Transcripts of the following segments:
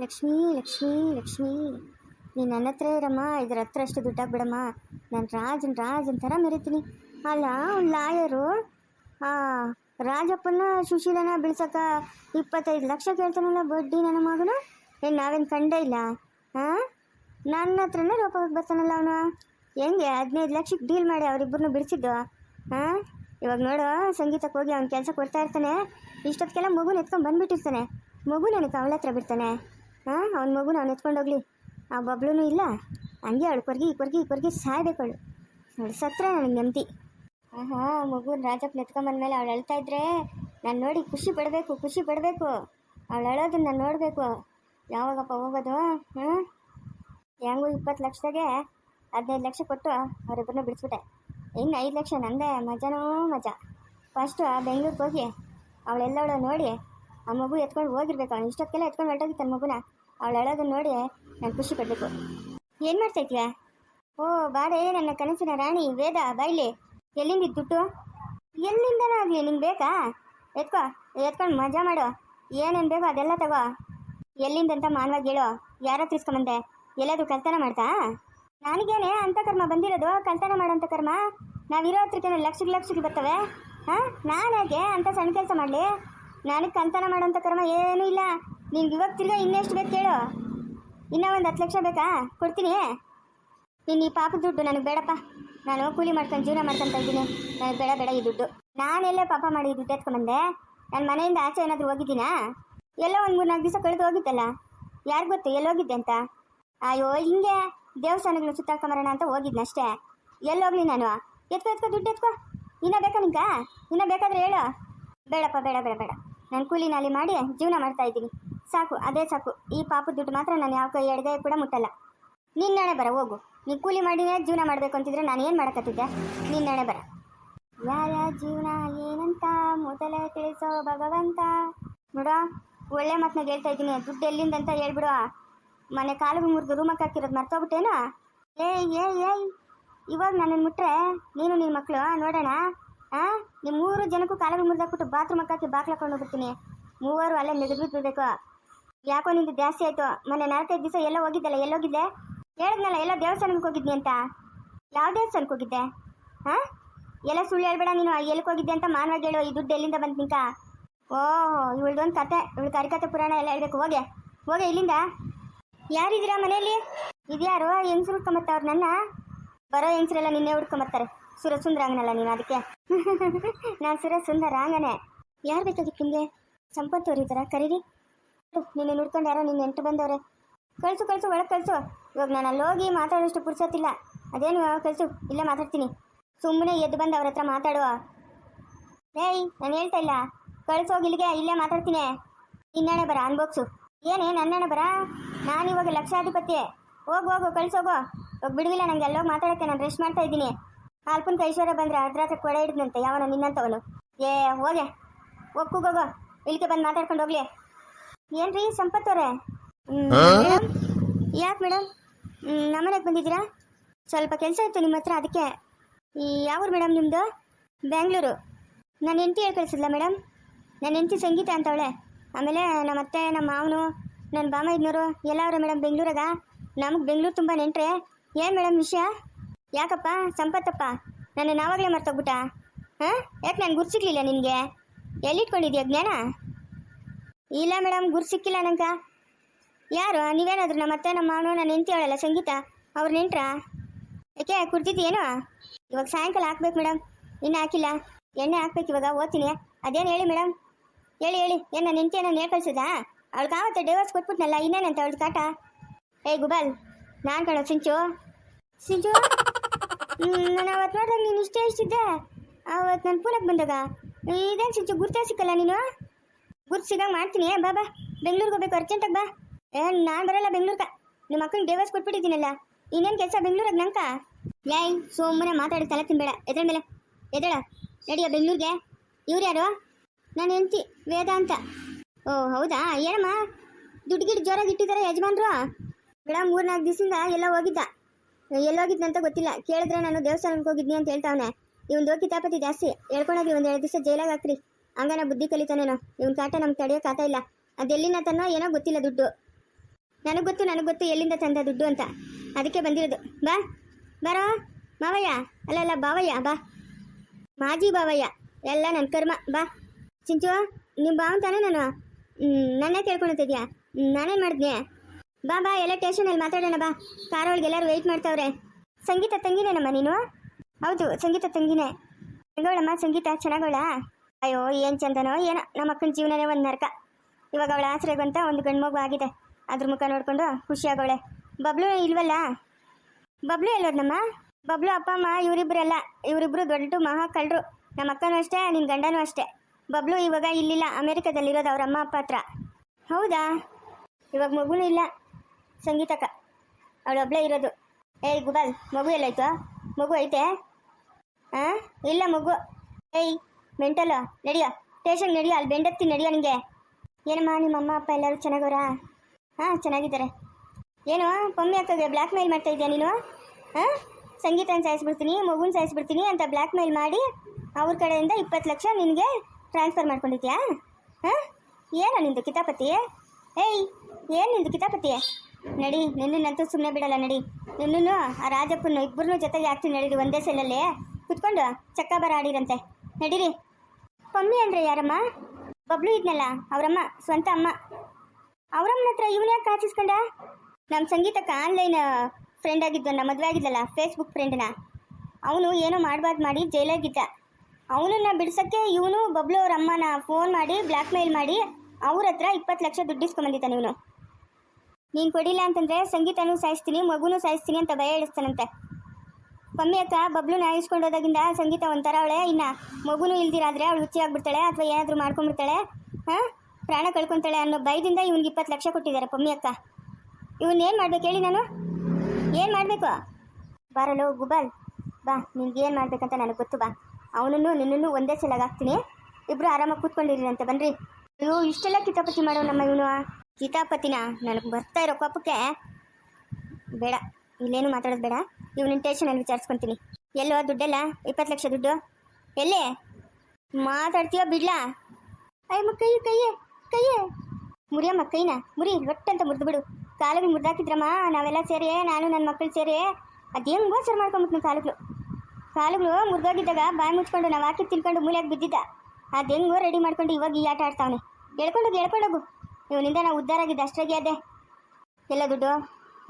ಲಕ್ಷ್ಮೀ ಲಕ್ಷ್ಮೀ ಲಕ್ಷ್ಮೀ. ನೀನು ನನ್ನ ಹತ್ರ ಇರಮ್ಮ, ಇದ್ರ ಹತ್ರ ಅಷ್ಟು ದುಡ್ಡಾಗ್ಬಿಡಮ್ಮ ನಾನು ರಾಜನ್ ರಾಜನ್ ಥರ ಮೆರಿತೀನಿ. ಅಲ್ಲ, ಅವ್ನು ಲಾಯರು ರಾಜಪ್ಪನ ಸುಶೀಲನ ಬಿಳ್ಸಕ್ಕ ಇಪ್ಪತ್ತೈದು ಲಕ್ಷ ಕೇಳ್ತಾನಲ್ಲ ಬಡ್ಡಿ ನನ್ನ ಮಗನ? ಏನು ನಾವೇನು ಕಂಡೇ ಇಲ್ಲ? ಹಾಂ ನನ್ನ ಹತ್ರನೇ ರೂಪಾಯಿಗೆ ಬರ್ತಾನಲ್ಲ ಅವನು? ಹೆಂಗೆ ಹದಿನೈದು ಲಕ್ಷಕ್ಕೆ ಡೀಲ್ ಮಾಡಿ ಅವರಿಬ್ಬರನ್ನು ಬಿಡಿಸಿದ್ದು? ಹಾಂ ಇವಾಗ ನೋಡು, ಸಂಗೀತಕ್ಕೆ ಹೋಗಿ ಅವ್ನು ಕೆಲಸ ಕೊಡ್ತಾ ಇರ್ತಾನೆ. ಇಷ್ಟೊತ್ತಿಗೆಲ್ಲ ಮಗುನ ಎತ್ಕೊಂಡು ಬಂದುಬಿಟ್ಟಿರ್ತಾನೆ. ಮಗು ನನಗೆ ಅವಳ ಹತ್ರ ಬಿಡ್ತಾನೆ? ಹಾಂ, ಅವ್ನ ಮಗುನ ಅವ್ನು ಎತ್ಕೊಂಡು ಹೋಗ್ಲಿ. ಆ ಬಬ್ಲೂ ಇಲ್ಲ. ಹಂಗೆ ಅಳ್ಕೊರ್ಗಿ ಕೊರ್ಗಿ ಈ ಕೊರ್ಗಿ ಈ ಕೊರ್ಗಿ ಸಾಯ್ಬೇಕು ಅವಳು ಅವಳು ಸತ್ರ ನನಗೆ ನೆಮ್ಮದಿ ಆಹಾ, ಮಗು ರಾಜಪ್ಪ ಎತ್ಕೊಂಬಂದ್ಮೇಲೆ ಅವಳು ಅಳ್ತಾ ಇದ್ರೆ ನಾನು ನೋಡಿ ಖುಷಿ ಪಡಬೇಕು ಖುಷಿ ಪಡಬೇಕು. ಅವಳು ಅಳೋದನ್ನ ನಾನು ನೋಡಬೇಕು. ಯಾವಾಗಪ್ಪ ಹೋಗೋದು ಹ್ಞೂ ಹೆಂಗು ಇಪ್ಪತ್ತು ಲಕ್ಷದಾಗೆ ಹದಿನೈದು ಲಕ್ಷ ಕೊಟ್ಟು ಅವರಿಬ್ಬರನ್ನ ಬಿಡಿಸ್ಬಿಟ್ಟೆ. ಇನ್ನು ಐದು ಲಕ್ಷ ನಂದೇ, ಮಜಾನೋ ಮಜಾ. ಫಸ್ಟು ಆ ಬೆಂಗ್ಳೂರಿಗೆ ಹೋಗಿ ಅವಳೆಲ್ಲವಳು ನೋಡಿ ಆ ಮಗು ಎತ್ಕೊಂಡು ಹೋಗಿರ್ಬೇಕು. ಅವ್ನು ಇಷ್ಟೊತ್ತಿಗೆಲ್ಲ ಎತ್ಕೊಂಡು ಹೊರಟೋಗಿ ತನ್ನ ಮಗುನ. ಅವಳು ಹೇಳೋದನ್ನ ನೋಡಿ ನಾನು ಖುಷಿ ಪಡಬೇಕು. ಏನು ಮಾಡ್ತಾ ಇದೀಯಾ ಓ, ಬಾಡೆ, ನನ್ನ ಕನಸಿನ ರಾಣಿ, ವೇದ, ಬಾಯ್ಲಿ. ಎಲ್ಲಿಂದ ದುಡ್ಡು? ಎಲ್ಲಿಂದನೂ ಆಗಲಿ ನಿಂಗೆ ಬೇಕಾ? ಎತ್ಕೋ, ಎತ್ಕೊಂಡು ಮಜಾ ಮಾಡು. ಏನೇನು ಬೇಕೋ ಅದೆಲ್ಲ ತಗೋ. ಎಲ್ಲಿಂದಂತ ಮಾನವಾಗಿ ಹೇಳೋ? ಯಾರ ತಿಸ್ಕೊಂಬಂದೆ ಎಲ್ಲಾದ್ರೂ ಕಲ್ತನ ಮಾಡ್ತಾ? ನನಗೇನೆ ಅಂತ ಕರ್ಮ ಬಂದಿರೋದು ಕಲ್ತನ ಮಾಡೋಂಥ ಕರ್ಮ? ನಾವಿರೋ ಹತ್ರಕ್ಕೆ ಲಕ್ಷಕ್ಕೆ ಲಕ್ಷಕ್ಕೆ ಬರ್ತವೆ? ಹಾಂ? ನಾನು ಯಾಕೆ ಅಂತ ಸಣ್ಣ ಕೆಲಸ ಮಾಡಲಿ? ನನಗೆ ಕಲ್ತನ ಮಾಡೋಂಥ ಕರ್ಮ ಏನೂ ಇಲ್ಲ. ನಿನ್ಗೆ ಇವಾಗ ತಿರ್ಗಾ ಇನ್ನೆಷ್ಟು ಬೇಕು ಕೇಳು. ಇನ್ನೂ ಒಂದು ಹತ್ತು ಲಕ್ಷ ಬೇಕಾ? ಕೊಡ್ತೀನಿ. ನೀನು ಈ ಪಾಪ ದುಡ್ಡು ನನಗೆ ಬೇಡಪ್ಪ. ನಾನು ಕೂಲಿ ಮಾಡ್ಕೊಂಡು ಜೀವನ ಮಾಡ್ಕೊಂತ ಇದ್ದೀನಿ. ನನಗೆ ಬೇಡ ಬೇಡ ಈ ದುಡ್ಡು. ನಾನೆಲ್ಲೇ ಪಾಪ ಮಾಡಿ ಈ ದುಡ್ಡು ಎತ್ಕೊಂಡ್ಬಂದೆ ನನ್ನ ಮನೆಯಿಂದ ಆಚೆ ಏನಾದರೂ ಹೋಗಿದ್ದೀನಾ? ಎಲ್ಲೋ ಒಂದು ಮೂರು ನಾಲ್ಕು ದಿವಸ ಕಳೆದು ಹೋಗಿದ್ದಲ್ಲ. ಯಾರು ಗೊತ್ತು ಎಲ್ಲಿ ಹೋಗಿದ್ದೆ ಅಂತ? ಅಯ್ಯೋ, ಹಿಂಗೆ ದೇವಸ್ಥಾನಗಳು ಸುತ್ತಾಕೊಂಬರೋಣ ಅಂತ ಹೋಗಿದ್ನಷ್ಟೇ ಎಲ್ಲಿ ಹೋಗ್ಲಿ ನಾನು? ಎತ್ಕೊ ಎತ್ಕೊ, ದುಡ್ಡು ಎತ್ಕೊ. ಇನ್ನೂ ಬೇಕಾ ನಿಂಗೆ? ಇನ್ನೂ ಬೇಕಾದ್ರೆ ಹೇಳು. ಬೇಡಪ್ಪ, ಬೇಡ ಬೇಡ ಬೇಡ. ನಾನು ಕೂಲಿನಲ್ಲಿ ನಾಲಿ ಮಾಡಿ ಜೀವನ ಮಾಡ್ತಾ ಇದ್ದೀನಿ. ಸಾಕು, ಅದೇ ಸಾಕು. ಈ ಪಾಪದ ದುಡ್ಡು ಮಾತ್ರ ನಾನು ಯಾವ ಕೈ ಎಡಗೈ ಕೂಡ ಮುಟ್ಟಲ್ಲ. ನಿನ್ನಣೆ ಬರ, ಹೋಗು. ನೀ ಕೂಲಿ ಮಾಡಿನೇ ಜೀವನ ಮಾಡಬೇಕು ಅಂತಿದ್ರೆ ನಾನು ಏನು ಮಾಡಕತ್ತಿದ್ದೆ? ನಿನ್ನಣೆ ಬರ. ಯಾರ ಜೀವನ ಏನಂತ ಮೊದಲೇ ತಿಳಿಸೋ ಭಗವಂತ. ನೋಡ ಒಳ್ಳೆ ಮಾತನ್ನ ಹೇಳ್ತಾ ಇದ್ದೀನಿ. ದುಡ್ಡು ಎಲ್ಲಿಂದ ಅಂತ ಹೇಳ್ಬಿಡು. ಮನೆ ಕಾಲಿಗೆ ಮುರಿದು ರೂಮಕ್ಕೆ ಹಾಕಿರೋದು ಮರ್ತೋಗ್ಬಿಟ್ಟೇನು? ಏ ಏ ಏಯ್. ಇವಾಗ ನನ್ನನ್ನು ಮುಟ್ರೆ ನೀನು ನಿನ್ನ ಮಕ್ಕಳು ನೋಡೋಣ. ಹಾಂ ನಿಮ್ಮ ಮೂರು ಜನಕ್ಕೂ ಕಾಲಿಗೆ ಮುರಿದಾಕ್ಬಿಟ್ಟು ಬಾತ್ರೂಮ್ ಹಾಕಿ ಬಾಕ್ಲಾಕೊಂಡು ಹೋಗ್ಬಿಡ್ತೀನಿ. ಮೂವರು ಅಲ್ಲೇ ನೆಗೆದು ಬಿಡಬೇಕು ಯಾಕೋ ನಿಂದು ಜಾಸ್ತಿ ಆಯ್ತು. ಮೊನ್ನೆ ನಾಲ್ಕೈದು ದಿವಸ ಎಲ್ಲ ಹೋಗಿದ್ದಲ್ಲ ಎಲ್ಲೋಗಿದ್ದೆ ಹೇಳಿದ್ನಲ್ಲ ಎಲ್ಲ ದೇವಸ್ಥಾನಕ್ಕೆ ಹೋಗಿದ್ನಿ ಅಂತ? ಯಾವ ದೇವಸ್ಥಾನಕ್ಕೆ ಹೋಗಿದ್ದೆ? ಹಾ? ಎಲ್ಲ ಸುಳ್ಳು ಹೇಳ್ಬೇಡ ನೀನು ಎಲ್ಲಿಗೆ ಹೋಗಿದ್ದೆ ಅಂತ ಮಾನವಾಗಿ ಹೇಳು, ಈ ದುಡ್ಡು ಎಲ್ಲಿಂದ ಬಂತು ನಿಂಕ? ಓಹ್, ಇವಳ್ದೊಂದು ಕತೆ, ಇವಳು ಕರಿಕತೆ ಪುರಾಣ ಎಲ್ಲ ಹೇಳ್ಬೇಕು. ಹೋಗೆ ಹೋಗೆ ಇಲ್ಲಿಂದ. ಯಾರಿದ್ದೀರಾ ಮನೆಯಲ್ಲಿ? ಇದ್ಯಾರು ಹೆಂಗ್ಸ್ರು ಹುಡ್ಕೊಂಬತ್ತವ್ರು ನನ್ನ? ಬರೋ ಹೆಂಗ್ಸ್ರೆಲ್ಲ ನಿನ್ನೆ ಹುಡ್ಕೊಂಬತ್ತಾರೆ. ಸುರ ಸುಂದರಾಂಗನಲ್ಲ ನೀನು ಅದಕ್ಕೆ. ನಾನು ಸುರ ಸುಂದರಾಂಗನೆ ಯಾರು ಬೇಕಾಗಿತ್ತು ನಿಮಗೆ? ಸಂಪತ್ತು ಅವ್ರ ಈ ಥರ ಕರೀರಿ. ನಿನ್ನೆ ನುಡ್ಕೊಂಡು ಯಾರೋ ನಿನ್ನ ಎಂಟು ಬಂದವ್ರೆ. ಕಳಿಸು ಕಳಿಸು, ಒಳಗೆ ಕಳಿಸು. ಇವಾಗ ನಾನು ಅಲ್ಲಿ ಹೋಗಿ ಮಾತಾಡೋಷ್ಟು ಪುರ್ಸತ್ತಿಲ್ಲ. ಅದೇನು ಕಳಿಸು, ಇಲ್ಲೇ ಮಾತಾಡ್ತೀನಿ. ಸುಮ್ಮನೆ ಎದ್ದು ಬಂದು ಅವ್ರ ಹತ್ರ ಮಾತಾಡುವ. ಏಯ್, ನಾನು ಹೇಳ್ತಾ ಇಲ್ಲ. ಕಳಿಸೋಗಿ ಇಲ್ಲಿಗೆ, ಇಲ್ಲೇ ಮಾತಾಡ್ತೀನಿ. ನಿನ್ನಣೆ ಬರ, ಅನ್ಬೋಕ್ಸು. ಏನೇ ನನ್ನಣೆ ಬರ? ನಾನು ಇವಾಗ ಲಕ್ಷಾಧಿಪತಿ. ಹೋಗು ಹೋಗು ಕಳ್ಸೋಗು ಇವಾಗ ಬಿಡುವಿಲ್ಲ ನನಗೆ ಎಲ್ಲೋಗಿ ಮಾತಾಡಕ್ಕೆ ನಾನು ರೆಸ್ಟ್ ಮಾಡ್ತಾ ಇದ್ದೀನಿ. ಅಲ್ಪನ ಕೈಶ್ವರ್ಯ ಬಂದರೆ ಹತ್ರ ಕೊಡೆ ಹಿಡಿದಂತೆ ಯಾವನ ನಿನ್ನಂತವನು. ಏ, ಹೋಗೆ. ಒಕ್ಕುಗೋಗೋ ಇಲ್ಲಿಗೆ ಬಂದು ಮಾತಾಡ್ಕೊಂಡು ಹೋಗ್ಲಿ. ಏನ್ರಿ ಸಂಪತ್ತವ್ರೆ ಮೇಡಮ್ ಯಾಕೆ ಮೇಡಮ್ ನಮ್ಮನೆಗೆ ಬಂದಿದ್ದೀರಾ? ಸ್ವಲ್ಪ ಕೆಲಸ ಇತ್ತು ನಿಮ್ಮ ಹತ್ರ ಅದಕ್ಕೆ. ಈ ಯಾವ ಮೇಡಮ್ ನಿಮ್ಮದು ಬ್ಯಾಂಗ್ಳೂರು. ನಾನು ಹೆಂಡತಿ ಹೇಳಿ ಕಳಿಸಿದ್ಲ ಮೇಡಮ್ ನನ್ನ ಹೆಂಡತಿ ಸಂಗೀತ ಅಂತವಳೆ. ಆಮೇಲೆ ನಮ್ಮ ಅತ್ತೆ ನಮ್ಮ ಮಾವನು ನನ್ನ ಬಾಮ ಇದ್ನೋರು ಎಲ್ಲ ಅವ್ರೆ ಮೇಡಮ್ ಬೆಂಗಳೂರಾಗ. ನಮಗೆ ಬೆಂಗಳೂರು ತುಂಬ ನೆಂಟ್ರೆ. ಏನು ಮೇಡಮ್ ವಿಷಯ? ಯಾಕಪ್ಪ? ಸಂಪತ್ತಪ್ಪ? ನನ್ನ ನಾವಾಗಲೇ ಮರ್ತೋಗ್ಬಿಟ್ಟ? ಹಾಂ? ಯಾಕೆ ನಾನು ಗುರ್ಸಿಗ್ಲಿಲ್ಲ ನಿಮಗೆ ನಿನಗೆ? ಎಲ್ಲಿಟ್ಕೊಂಡಿದ್ಯಾ ಜ್ಞಾನ? ಇಲ್ಲ ಮೇಡಮ್, ಗುರು ಸಿಕ್ಕಿಲ್ಲ ನಂಗೆ. ಯಾರು? ನೀವೇನಾದ್ರು ನಮ್ಮ ಅತ್ತೆ, ನಮ್ಮ ಮಾವನು, ನನ್ನ ಹೆಂಡ್ತಿ ಅವಳಲ್ಲ, ಸಂಗೀತ? ಅವ್ರು ನೆಂಟ್ರಾ? ಯಾಕೆ ಕುಡ್ತಿದ್ದೀಯೇನು ಇವಾಗ ಸಾಯಂಕಾಲ ಹಾಕ್ಬೇಕು ಮೇಡಮ್. ಇನ್ನೂ ಹಾಕಿಲ್ಲ. ಎಣ್ಣೆ ಹಾಕ್ಬೇಕು ಇವಾಗ, ಓದ್ತೀನಿ. ಅದೇನು ಹೇಳಿ ಮೇಡಮ್? ಹೇಳಿ ಹೇಳಿ. ಏನು ನನ್ನ ಹೆಂಡತಿ ನಾನು ಹೇಳ್ಕಳ್ಸಿದಾ ಅವ್ಳಿಗೆ ಆವತ್ತೆ ಡೈವರ್ಸ್ ಕೊಟ್ಬಿಟ್ನಲ್ಲ ಇನ್ನೇನಂತ ಅವಳು ಕಾಟ? ಏಯ್, ಗುಬಾಲ್. ನಾನು ಕಣ, ಸಿಂಚು. ಸಿಂಚು? ನಾನು ಅವತ್ತು ನೋಡಿದಾಗ ನೀನು ಇಷ್ಟೇ ಇಷ್ಟಿದ್ದೆ. ಅವತ್ತು ನಾನು ಪೂನಕ್ಕೆ ಬಂದಾಗ. ಇದೇನು ಸಿಂಚು, ಗುರ್ತೇ ಸಿಕ್ಕಲ್ಲ ನೀನು? ಗುರ್ತು ಸಿಗಂಗೆ ಮಾಡ್ತೀನಿ. ಬಾ ಬಾ. ಬೆಂಗ್ಳೂರಿಗೆ ಹೋಗ್ಬೇಕು. ಅರ್ಜೆಂಟಾಗಿ ಬಾ. ಏ, ನಾನು ಬರಲ್ಲ ಬೆಂಗ್ಳೂರ್ಗೆ ನಿಮ್ಮ ಮಕ್ಕಳಿಗೆ ಡೇವರ್ಸ್ ಕೊಟ್ಬಿಟ್ಟಿದ್ದೀನಲ್ಲ. ಇನ್ನೇನು ಕೆಲಸ ಬೆಂಗ್ಳೂರಾಗ ನಂಕ? ಯಾಯ್ ಸೋಮನೆ ಮಾತಾಡಿ ತಲೆ ತಿನ್ಬೇಡ. ಎದ್ರ ಮೇಲೆ. ಎದಳ ರೆಡಿಯ ಬೆಂಗ್ಳೂರಿಗೆ? ಇವ್ರು ಯಾರು? ನಾನು ಹೆಂಡ್ತಿ, ವೇದ ಅಂತ. ಓ, ಹೌದಾ? ಏನಮ್ಮ? ದುಡ್ಡು ಗಿಡ್ಡು ಜೋರಾಗಿ ಇಟ್ಟಿದ್ದಾರೆ ಯಜಮಾನ್ರು? ಮೂರು ಮೂರ್ನಾಲ್ಕು ದಿವಸದಿಂದ ಎಲ್ಲ ಹೋಗಿದ್ದ. ಎಲ್ಲೋಗಿದ್ನ ಅಂತ ಗೊತ್ತಿಲ್ಲ. ಕೇಳಿದ್ರೆ ನಾನು ದೇವಸ್ಥಾನಕ್ಕೆ ಹೋಗಿದ್ನಿ ಅಂತ ಹೇಳ್ತಾವನೆ. ಇವನ್ ದೋಕಿ ತಾಪತಿ ಜಾಸ್ತಿ. ಹೇಳ್ಕೊಂಡೋಗಿ ಒಂದು ಎರಡು ದಿವಸ ಜೈಲಾಗ ಹಾಕ್ರಿ. ಹಂಗನ ಬುದ್ಧಿ ಕಲಿತಾನೇನೋ ಇವನ್ ಕಾಟ ನಮ್ಗೆ ಕಾಟ ಇಲ್ಲ. ಅದೆಲ್ಲಿನ ತನ್ನೋ ಏನೋ ಗೊತ್ತಿಲ್ಲ ದುಡ್ಡು. ನನಗೆ ಗೊತ್ತು ನನಗೆ ಗೊತ್ತು ಎಲ್ಲಿಂದ ತಂದ ದುಡ್ಡು ಅಂತ. ಅದಕ್ಕೆ ಬಂದಿರೋದು. ಬಾ. ಬರೋ. ಮಾವಯ್ಯ. ಅಲ್ಲ ಅಲ್ಲ, ಬಾವಯ್ಯ, ಬಾ. ಮಾಜಿ ಬಾವಯ್ಯ. ಎಲ್ಲ ನನ್ನ ಕರ್ಮ. ಬಾ. ಚಿಂಚು ನಿಮ್ಮ ಬಾವನ್ ತಾನೇ ನಾನು? ನನ್ನೇ ಕೇಳ್ಕೊಳ್ತಿದ್ಯಾ ನಾನೇನು ಮಾಡಿದ್ನೆ? ಬಾ ಬಾ, ಎಲ್ಲ ಟೇಷನಲ್ಲಿ ಮಾತಾಡೋಣ, ಬಾ. ಕಾರ್ ಒಳಗೆ ಎಲ್ಲರೂ ವೆಯ್ಟ್ ಮಾಡ್ತಾವ್ರೆ. ಸಂಗೀತ ತಂಗಿನೇನಮ್ಮ ನೀನು? ಹೌದು, ಸಂಗೀತ ತಂಗಿನೇ. ಹೆಂಗೋಳಮ್ಮ ಸಂಗೀತ ಚೆನ್ನಾಗವಳ ಅಯ್ಯೋ, ಏನು ಚಂದನೋ, ಏನೋ. ನಮ್ಮ ಅಕ್ಕನ ಜೀವನನೇ ಒಂದು ನರಕ. ಇವಾಗ ಅವಳ ಆಸರೆಗಂತ ಒಂದು ಗಂಡು ಮಗು ಆಗಿದೆ. ಅದ್ರ ಮುಖ ನೋಡ್ಕೊಂಡು ಖುಷಿಯಾಗವಳೆ ಬಬ್ಲು ಇಲ್ವಲ್ಲ? ಬಬ್ಲು ಎಲ್ಲೋದ್ನಮ್ಮ ಬಬ್ಲು ಅಪ್ಪ, ಅಮ್ಮ ಇವರಿಬ್ಬರಲ್ಲ ಇವರಿಬ್ರು ದೊಡ್ಡ ಮಹಾ ಕಳ್ಳರು ನಮ್ಮ ಅಕ್ಕನೂ ಅಷ್ಟೇ ನಿನ್ನ ಗಂಡನೂ ಅಷ್ಟೇ. ಬಬ್ಲು ಇವಾಗ ಇಲ್ಲಿಲ್ಲ. ಅಮೇರಿಕಾದಲ್ಲಿರೋದು ಅವ್ರ ಅಮ್ಮ ಅಪ್ಪ ಹತ್ರ. ಹೌದಾ? ಇವಾಗ ಮಗುನೂ ಇಲ್ಲ. ಸಂಗೀತಕ್ಕ. ಅವಳೊಬ್ಳೇ ಇರೋದು. ಏಯ್, ಗುಬಲ್, ಮಗು ಎಲ್ಲಾಯ್ತು? ಮಗು ಐತೆ? ಹಾಂ ಇಲ್ಲ ಮಗು. ಏಯ್ ಮೆಂಟಲು, ನಡೆಯೋ ಟೇಷನ್ ನಡೆಯೋ, ಅಲ್ಲಿ ಬೆಂಡತ್ತಿ ನಡಿಯೋ ನಿಂಗೆ. ಏನಮ್ಮ, ನಿಮ್ಮ ಅಮ್ಮ, ಅಪ್ಪ ಎಲ್ಲರೂ ಚೆನ್ನಾಗವ್ರಾ? ಹಾಂ, ಚೆನ್ನಾಗಿದ್ದಾರೆ. ಏನು, ಪಮ್ಮಿ ಹಾಕೋದೆ ಬ್ಲ್ಯಾಕ್ ಮೇಲ್ ಮಾಡ್ತಾ ಇದೆಯಾ ನೀನು? ಹಾಂ? ಸಂಗೀತನ ಸಾಯಿಸ್ಬಿಡ್ತೀನಿ, ಮಗುನ ಸಾಯಿಸ್ಬಿಡ್ತೀನಿ ಅಂತ ಬ್ಲ್ಯಾಕ್ ಮೇಲ್ ಮಾಡಿ ಅವ್ರ ಕಡೆಯಿಂದ ಇಪ್ಪತ್ತು ಲಕ್ಷ ನಿನಗೆ ಟ್ರಾನ್ಸ್ಫರ್ ಮಾಡ್ಕೊಂಡಿದ್ಯಾ? ಹಾಂ? ಏನು ನಿಂದು ಕಿತಾಪತಿ? ಏಯ್, ಏನು ನಿಂದು ಕಿತಾಪತಿ? ನಡಿ ನಿನ್ನಂತೂ ಸುಮ್ಮನೆ ಬಿಡಲ್ಲ, ನಡಿ. ನಿನ್ನೂ ಆ ರಾಜಪ್ಪನ ಇಬ್ಬರನ್ನೂ ಜೊತೆಗೆ ಹಾಕ್ತೀನಿ ನಡೀರಿ ಒಂದೇ ಸೆಲ್ಲಲ್ಲಿ. ಕುತ್ಕೊಂಡು, ಚಕ್ಕ ಬರ ಆಡಿರಂತೆ. ನಡೀರಿ. ಪಮ್ಮಿ ಅಂದರೆ ಯಾರಮ್ಮ? ಬಬ್ಲು ಇದ್ನಲ್ಲ, ಅವರಮ್ಮ, ಸ್ವಂತ ಅಮ್ಮ. ಅವರಮ್ಮನ ಹತ್ರ ಇವನ ಯಾಕೆ ಕಾಚಿಸ್ಕೊಂಡ ನಮ್ಮ ಸಂಗೀತಕ್ಕೆ ಆನ್ಲೈನ್ ಫ್ರೆಂಡ್ ಆಗಿದ್ವನ್ನ ಮದುವೆ ಆಗಿದ್ದಲ್ಲ ಫೇಸ್ಬುಕ್ ಫ್ರೆಂಡ್ನ ಅವನು ಏನೋ ಮಾಡಬಾರ್ದು ಮಾಡಿ ಜೈಲಾಗಿದ್ದ. ಅವನನ್ನ ಬಿಡ್ಸಕ್ಕೆ ಇವನು ಬಬ್ಲು ಅವ್ರ ಅಮ್ಮನ ಫೋನ್ ಮಾಡಿ ಬ್ಲ್ಯಾಕ್ ಮೇಲ್ ಮಾಡಿ, ಅವ್ರ ಹತ್ರ ಇಪ್ಪತ್ತು ಲಕ್ಷ ದುಡ್ಡು ಇಸ್ಕೊಂಬಂದಿದ್ದಾನೆ ಇವನು. ನೀನು ಕೊಡಿಲ್ಲ ಅಂತಂದ್ರೆ ಸಂಗೀತನೂ ಸಾಯಿಸ್ತೀನಿ, ಮಗುನೂ ಸಾಯಿಸ್ತೀನಿ ಅಂತ ಭಯ ಇಳಿಸ್ತಾನಂತೆ ಪಮ್ಮಿ ಅಕ್ಕ ಬಬ್ಲುನ ನಾಯಿಸ್ಕೊಂಡು ಹೋದಾಗಿಂದ ಸಂಗೀತ ಒಂಥರ ಅವಳೆ. ಇನ್ನ ಮಗುನೂ ಇಲ್ದಿರಾದ್ರೆ ಅವಳು ಹುಚ್ಚಿ ಆಗ್ಬಿಡ್ತಾಳೆ ಅಥವಾ ಏನಾದರೂ ಮಾಡ್ಕೊಂಡ್ಬಿಡ್ತಾಳೆ. ಹಾಂ? ಪ್ರಾಣ ಕಳ್ಕೊತಾಳೆ ಅನ್ನೋ ಭಯದಿಂದ ಇವ್ನಿಗೆ ಇಪ್ಪತ್ತು ಲಕ್ಷ ಕೊಟ್ಟಿದ್ದಾರೆ ಪಮ್ಮಿ ಅಕ್ಕ ಇವನ್ನೇನು ಮಾಡ್ಬೇಕು ಹೇಳಿ ನಾನು? ಏನು ಮಾಡಬೇಕು? ಬರಲೋ, ಗುಬಾಲ್. ಬಾ ನಿನ್ಗೇನು ಮಾಡ್ಬೇಕಂತ ನನಗೆ ಗೊತ್ತು, ಬಾ. ಅವನನ್ನು, ನಿನ್ನನ್ನು ಒಂದೇ ಸಲಗೆ ಹಾಕ್ತೀನಿ. ಇಬ್ರು ಆರಾಮಾಗಿ ಕೂತ್ಕೊಂಡಿರಿ ಅಂತ ಬನ್ರಿ. ಅಯ್ಯೋ, ಇಷ್ಟೆಲ್ಲ ಕಿತಾಪತಿ ಮಾಡೋ ನಮ್ಮ ಇವನು. ಕಿತಾಪತಿನ? ನನಗೆ ಬರ್ತಾ ಇರೋ ಕೋಪಕ್ಕೆ. ಬೇಡ, ಇಲ್ಲೇನು ಮಾತಾಡೋದು ಬೇಡ. ಇವನಿನ ಅಲ್ಲಿ ವಿಚಾರಿಸ್ಕೊತೀನಿ. ಎಲ್ಲೋ ದುಡ್ಡೆಲ್ಲ? ಇಪ್ಪತ್ತು ಲಕ್ಷ ದುಡ್ಡು? ಎಲ್ಲಿ? ಮಾತಾಡ್ತೀಯೋ ಬಿಡ್ಲಾ? ಅಯ್ಯಮ್ಮ ಕೈ ಕೈಯೇ ಕೈಯೇ. ಮುರಿಯಮ್ಮ, ಕೈನ. ಮುರಿ, ರೊಟ್ಟಂತ ಮುರಿದು ಬಿಡು. ಕಾಲಿಗೆ ಮುರಿದಾಕಿದ್ರಮ್ಮ, ನಾವೆಲ್ಲ ಸೇರಿ, ನಾನು ನನ್ನ ಮಕ್ಕಳು ಸೇರಿ. ಅದೇನು ಗೋಚರ ಮಾಡ್ಕೊಂಬಿಟ್ನು ಕಾಲುಗಳು. ಕಾಲುಗಳು ಮುರಿದೋಗಿದ್ದಾಗ ಬಾಯಿ ಮುಚ್ಕೊಂಡು ನಾವು ಹಾಕಿ ತಿನ್ಕೊಂಡು ಮೂಲೆಯಾಗಿ ಬಿದ್ದಿದ್ದ. ಅದು ರೆಡಿ ಮಾಡ್ಕೊಂಡು ಇವಾಗ ಈ ಆಟ ಆಡ್ತಾವನೆ. ಹೇಳ್ಕೊಂಡೋಗಿ ಹೇಳ್ಕೊಂಡೋಗು ಇವನಿಂದ ನಾವು ಉದ್ಧಾರ ಆಗಿದ್ದ ಅಷ್ಟಾಗಿ ಅದೇ. ಎಲ್ಲ ದುಡ್ಡು?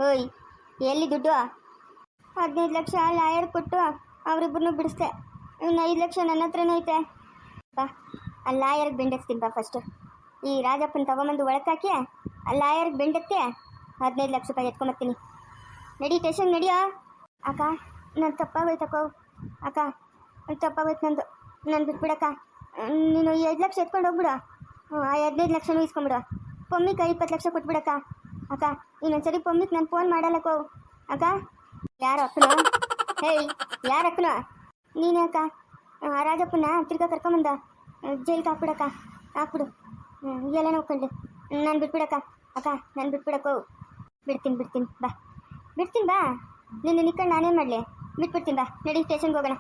ಓಯ್, ಎಲ್ಲಿ ದುಡ್ಡು? ಹದಿನೈದು ಲಕ್ಷ ಲಾಯರ್ ಕೊಟ್ಟು ಅವರಿಬ್ಬರನ್ನು ಬಿಡಿಸ್ದೆ. ಇನ್ನು ಐದು ಲಕ್ಷ ನನ್ನ ಹತ್ರನೇ ಐತೆ. ಬಾ, ಆ ಲಾಯರ್ಗೆ ಬೆಂಡೆತ್ತೀನಿ ಬಾ ಫಸ್ಟು ಈ ರಾಜಪ್ಪನ ತಗೊಂಬಂದು ಒಳಕಾಕಿ ಆ ಲಾಯರ್ಗೆ ಬೆಂಡತ್ತೆ ಹದಿನೈದು ಲಕ್ಷ ರೂಪಾಯಿ ಎತ್ಕೊಂಬರ್ತೀನಿ ನಡಿ ಟೇಷನ್ ನಡಿಯೋ. ಅಕ್ಕ, ನಾನು ತಪ್ಪಾಗೋಯ್ತಕ್ಕೋ ಅಕ್ಕ. ತಪ್ಪಾಗೋಯ್ತು ನಂದು. ನಾನು ಬಿಟ್ಬಿಡಕ್ಕ. ನೀನು ಈ ಐದು ಲಕ್ಷ ಎತ್ಕೊಂಡು ಹೋಗ್ಬಿಡು. ಆ ಹದಿನೈದು ಲಕ್ಷನೂ ಇಸ್ಕೊಂಬಿಡು ಪೊಮ್ಮಿಗೆ ಇಪ್ಪತ್ತು ಲಕ್ಷ ಕೊಟ್ಬಿಡಕ್ಕ. ಅಕ್ಕ, ಇನ್ನೊಂದ್ಸರಿ ಪೊಮ್ಮಿಗೆ ನಾನು ಫೋನ್ ಮಾಡಲ್ಲಕ್ಕೋ. ಅಕ್ಕ ಯಾರು ಅಕ್ಕನ ಹೇಯ್ ಯಾರು ಅಕ್ಕನ ನೀನೇ ಅಕ್ಕ ರಾಜಪ್ಪನ ತಿರ್ಗಾ ಕರ್ಕೊಂಬಂದ ಜೈಲ್ಗೆ ಹಾಕ್ಬಿಡಕ್ಕ, ಹಾಕ್ಬಿಡು. ಎಲ್ಲ ನೋಡ್ಕೊಂಡು ನಾನು ಬಿಟ್ಬಿಡಕ್ಕ. ಅಕ್ಕ, ನಾನು ಬಿಟ್ಬಿಡಕ್ಕೋ. ಬಿಡ್ತೀನಿ ಬಿಡ್ತೀನಿ, ಬಾ. ಬಿಡ್ತೀನಿ, ಬಾ. ನಿನ್ನ ನಿಕ್ಕಂಡು ನಾನೇನು ಮಾಡಲಿ. ಬಿಟ್ಬಿಡ್ತೀನಿ, ಬಾ. ನಡಿ, ಸ್ಟೇಷನ್ಗೆ ಹೋಗೋಣ.